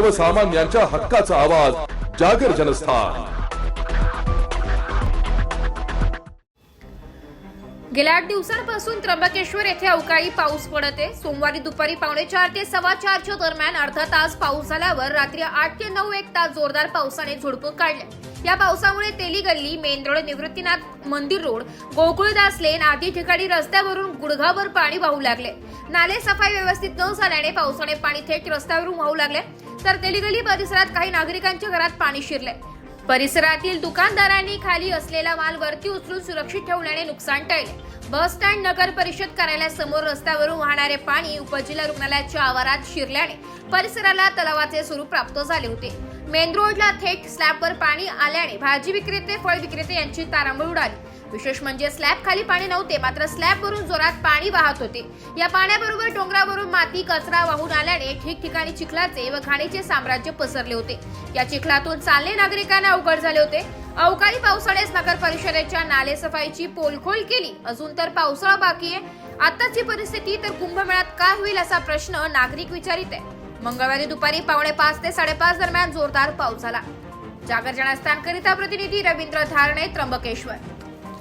सर्वसामान्यांच्या हक्काचा आवाज जागर जनस्थान. गेल्या आठ दिवसांपासून त्र्यंबकेश्वर येथे अवकाळी पाऊस पडत आहे. सोमवारी दुपारी पावणे चार ते सव्वा चारच्या दरम्यान अर्धा तास पाऊस झाल्यावर रात्री आठ ते नऊ एक तास जोरदार पावसाने झुडपून काढले. या पावसामुळे तेली गल्ली मेन रोड निवृत्तीनाथ मंदिर रोड गोकुळदास लेन आदी ठिकाणी रस्त्यावरून गुडघावर पाणी वाहू लागले. नाले सफाई व्यवस्थित न झाल्याने पावसाने पाणी थेट रस्त्यावरून वाहू लागले. तर तेलीगली परिसरात काही नागरिकांच्या घरात पाणी शिरले. परिसरातील दुकानदारांनी खाली असलेला माल वरती उचलून सुरक्षित ठेवल्याने नुकसान टळले. बस स्टँड नगर परिषद कार्यालयासमोर रस्त्यावरून वाहणारे पाणी उपजिल्हा रुग्णालयाच्या आवारात शिरल्याने परिसराला तलावाचे स्वरूप प्राप्त झाले होते. मेन रोडला थेट स्लॅबवर पाणी आल्याने भाजी विक्रेते फळ विक्रेते यांची तारांबळ उडाली. विशेष म्हणजे स्लॅब खाली पाणी नव्हते मात्र स्लॅबवरून जोरात पाणी वाहत होते. या पाण्याबरोबर डोंगरावरून माती कचरा वाहून आल्याने ठिकठिकाणी चिखलाचे व घाणीचे साम्राज्य पसरले होते. या चिखलातून चालणे नागरिकांना अवघड झाले होते. अवकाळी पावसाळ्यास नगर परिषदेच्या नाले सफाईची पोलखोल केली. अजून तर पावसाळा बाकी आहे. आताची परिस्थिती तर कुंभमेळ्यात काय होईल असा प्रश्न नागरिक विचारित आहे. मंगळवारी दुपारी पावणे पाच ते साडेपाच दरम्यान जोरदार पाऊस झाला. जागर जनस्थानकरिता प्रतिनिधी रवींद्र धारणे त्र्यंबकेश्वर.